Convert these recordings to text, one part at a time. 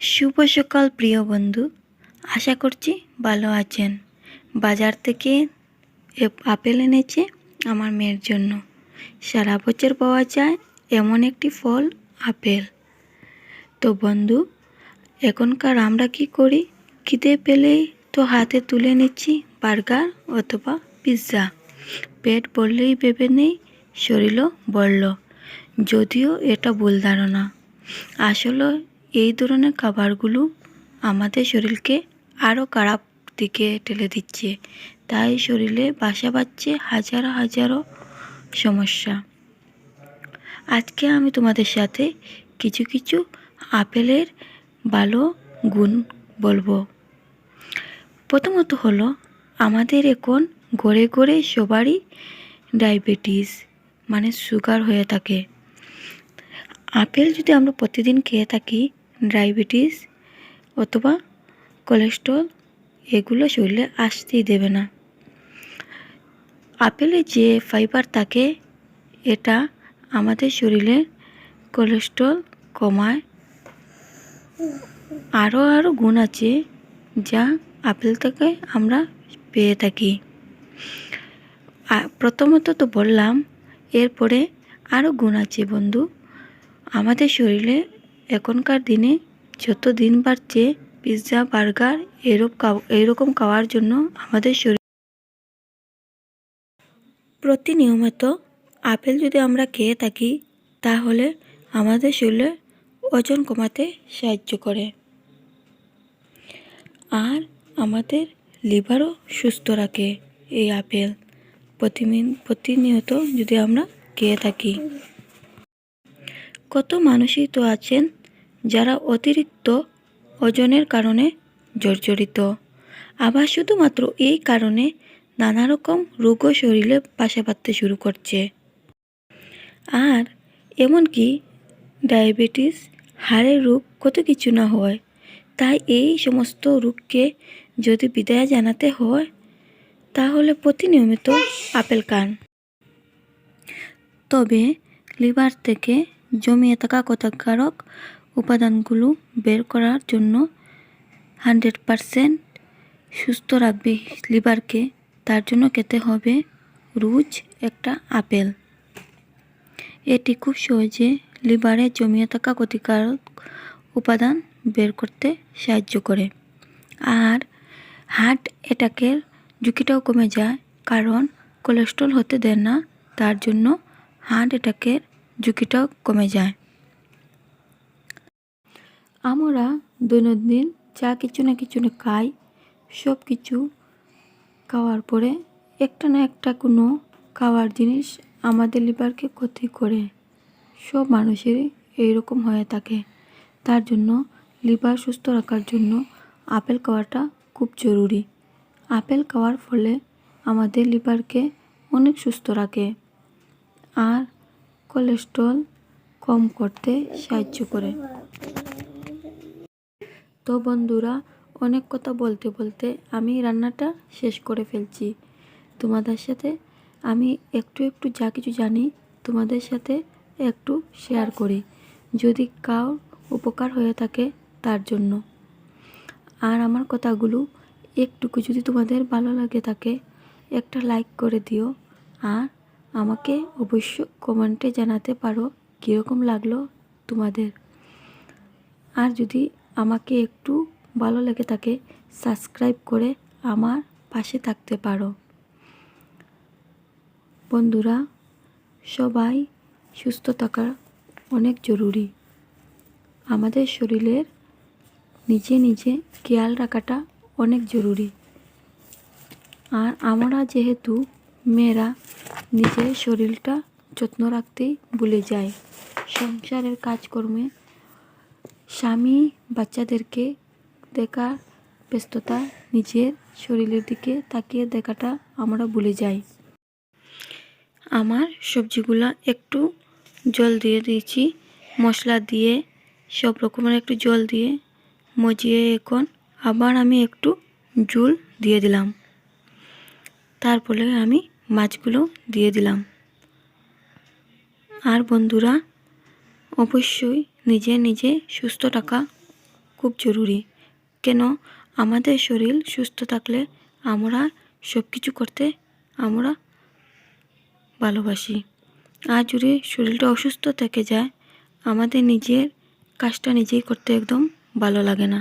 শুভ সকাল, প্রিয় বন্ধু। আশা করছি ভালো আছেন। বাজার থেকে আপেল এনেছে আমার মেয়ের জন্য। সারা বছর পাওয়া যায় এমন একটি ফল, আপেল। তো বন্ধু, এখনকার আমরা কি করি? খিদে পেলেই তো হাতে তুলে নিচ্ছি বার্গার অথবা পিৎজা। পেট বললেই ভেবে নেই, শরীরও বলল যদিও এটা ভুল ধারণা। আসলে এই ধরনের খাবারগুলো আমাদের শরীরকে আরও খারাপ দিকে ঠেলে দিচ্ছে। তাই শরীরে বাসা বাঁধছে হাজারো হাজারো সমস্যা। আজকে আমি তোমাদের সাথে কিছু কিছু আপেলের ভালো গুণ বলব। প্রথমত হলো, আমাদের এখন ঘরে ঘরে সবারই ডায়াবেটিস মানে সুগার হয়ে থাকে। আপেল যদি আমরা প্রতিদিন খেয়ে থাকি ডায়াবেটিস অথবা কোলেস্ট্রল, এগুলো শরীরে আসতেই দেবে না। আপেলে যে ফাইবার থাকে, এটা আমাদের শরীরে কোলেস্ট্রল কমায়। আরও আরও গুণ আছে যা আপেল থেকে আমরা পেয়ে থাকি। প্রথমত তো বললাম, এরপরে আরও গুণ আছে বন্ধু। আমাদের শরীরে এখনকার দিনে যত দিন বাড়ছে পিৎজা বার্গার এরকম এরকম খাওয়ার জন্য আমাদের শরীর প্রতিনিয়মিত আপেল যদি আমরা খেয়ে থাকি, তাহলে আমাদের শরীরে ওজন কমাতে সাহায্য করে। আর আমাদের লিভারও সুস্থ রাখে এই আপেল প্রতিদিন প্রতিনিয়ত যদি আমরা খেয়ে থাকি। কত মানুষই তো আছেন যারা অতিরিক্ত ওজনের কারণে জর্জরিত। আবার শুধুমাত্র এই কারণে নানা রকম রোগও শরীরে বাসা বাঁধতে শুরু করছে। আর এমনকি ডায়াবেটিস, হাড়ের রোগ কত কিছু না হয়, তাই এই সমস্ত রোগকে যদি বিদায় জানাতে হয়, তাহলে প্রতিনিয়মিত আপেল খান। তবে লিভার থেকে জমিয়ে থাকা ক্ষতিকারক উপাদানগুলো বের করার জন্য হান্ড্রেড পারসেন্ট সুস্থ রাখবে লিভারকে। তার জন্য খেতে হবে রোজ, একটা আপেল। এটি খুব সহজে লিভারে জমিয়ে থাকা ক্ষতিকারক উপাদান বের করতে সাহায্য করে। আর হার্ট অ্যাটাকের ঝুঁকিটাও কমে যায়, কারণ কোলেস্ট্রল হতে দেয় না, তার জন্য হার্ট অ্যাটাকের ঝুঁকিটাও কমে যায়। আমরা দৈনন্দিন যা কিছু না কিছু না খাই, সব কিছু খাওয়ার পরে একটা না একটা কোনো খাওয়ার জিনিস আমাদের লিভারকে ক্ষতি করে। সব মানুষেরই এইরকম হয়ে থাকে। তার জন্য লিভার সুস্থ রাখার জন্য আপেল খাওয়াটা খুব জরুরি। আপেল খাওয়ার ফলে আমাদের লিভারকে অনেক সুস্থ রাখে আর কোলেস্ট্রল কম করতে সাহায্য করে। তো বন্ধুরা, অনেক কথা বলতে বলতে আমি রান্নাটা শেষ করে ফেলছি। তোমাদের সাথে আমি একটু একটু যা কিছু জানি, তোমাদের সাথে একটু শেয়ার করি, যদি কাউ উপকার হয়ে থাকে তার জন্য। আর আমার কথাগুলো একটুকু যদি তোমাদের ভালো লাগে থাকে, একটা লাইক করে দিও। আর আমাকে অবশ্য কমেন্টে জানাতে পারো কীরকম লাগল তোমাদের। আর যদি আমাকে একটু ভালো লেগে থাকে সাবস্ক্রাইব করে আমার পাশে থাকতে পারো। বন্ধুরা, সবাই সুস্থ থাকা অনেক জরুরি। আমাদের শরীরের নিজে নিজে খেয়াল রাখাটা অনেক জরুরি। আর আমরা যেহেতু মেয়েরা, নিজের শরীরটা যত্ন রাখতেই ভুলে যায় সংসারের কাজকর্মে স্বামী বাচ্চাদেরকে দেখার ব্যস্ততা নিজের শরীরের দিকে তাকিয়ে দেখাটা আমরা ভুলে যাই। আমার সবজিগুলা একটু জল দিয়ে দিয়েছি, মশলা দিয়ে, সব রকমের একটু জল দিয়ে মজিয়ে এখন আবার আমি একটু জুল দিয়ে দিলাম। তারপরে আমি মাছগুলো দিয়ে দিলাম। আর বন্ধুরা, অবশ্যই নিজে নিজে সুস্থ থাকা খুব জরুরি। কেন? আমাদের শরীর সুস্থ থাকলে আমরা সব কিছু করতে আমরা ভালোবাসি। আর যদি শরীরটা অসুস্থ থেকে যায়, আমাদের নিজের কাজটা নিজেই করতে একদম ভালো লাগে না।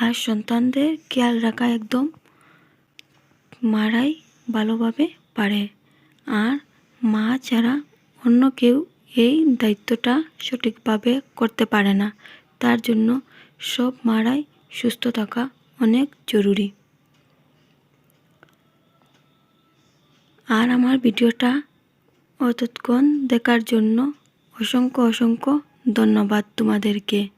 আর সন্তানদের খেয়াল রাখা একদম মারাই ভালোভাবে পারে। আর মা ছাড়া অন্য কেউ এই দায়িত্বটা সঠিকভাবে করতে পারে না। তার জন্য সব মারাই সুস্থ থাকা অনেক জরুরি। আর আমার ভিডিওটা অতক্ষণ দেখার জন্য অসংখ্য অসংখ্য ধন্যবাদ তোমাদেরকে।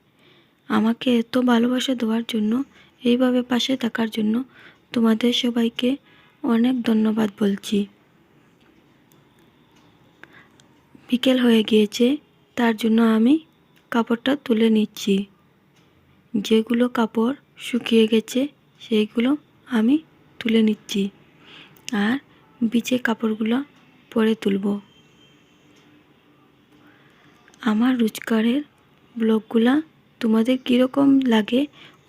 আমাকে এত ভালোবাসা দেওয়ার জন্য, এইভাবে পাশে থাকার জন্য তোমাদের সবাইকে অনেক ধন্যবাদ বলছি। বিকেল হয়ে গিয়েছে, তার জন্য আমি কাপড়টা তুলে নিচ্ছি। যেগুলো কাপড় শুকিয়ে গেছে সেইগুলো আমি তুলে নিচ্ছি আর বিচে কাপড়গুলো পরে তুলব। আমার রোজগারের ব্লগগুলা তোমাদের কীরকম লাগে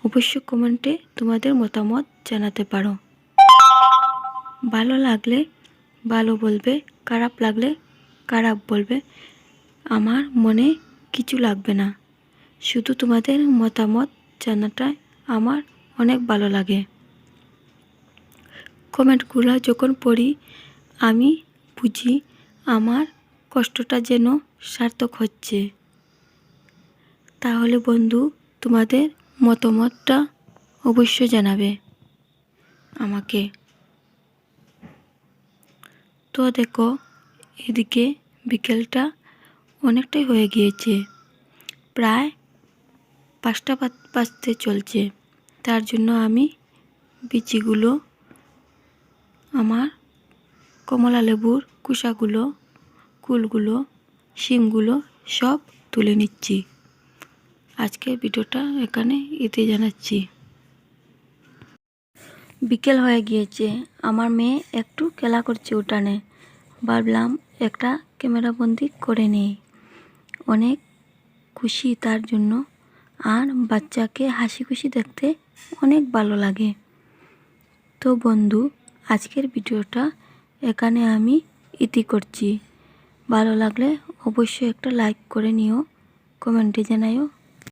অবশ্য কমেন্টে তোমাদের মতামত জানাতে পারো। ভালো লাগলে ভালো বলবে, খারাপ লাগলে খারাপ বলবে, আমার মনে কিছু লাগবে না। শুধু তোমাদের মতামত জানাটাই আমার অনেক ভালো লাগে। কমেন্টগুলো যখন পড়ি, আমি বুঝি আমার কষ্টটা যেন সার্থক হচ্ছে। তাহলে বন্ধু, তোমাদের মতামতটা অবশ্যই জানাবে আমাকে। তো দেখো, এদিকে বিকেলটা অনেকটাই হয়ে গিয়েছে। প্রায় পাঁচটা বাজতে চলছে। তার জন্য আমি বিচিগুলো, আমার কমলা লেবুর কুসাগুলো, কুলগুলো, শিমগুলো সব তুলে নিচ্ছি। আজকের ভিডিওটা এখানে এতে জানাচ্ছি। বিকেল হয়ে গিয়েছে। আমার মেয়ে একটু খেলা করছে উঠানে। ভাবলাম একটা ক্যামেরা বন্দি করে নিই। অনেক খুশি তার জন্য। আর বাচ্চাকে হাসি খুশি দেখতে অনেক ভালো লাগে। তো বন্ধু, আজকের ভিডিওটা এখানে আমি ইতি করছি। ভালো লাগলে অবশ্যই একটা লাইক করে নিও, কমেন্টে জানাইও।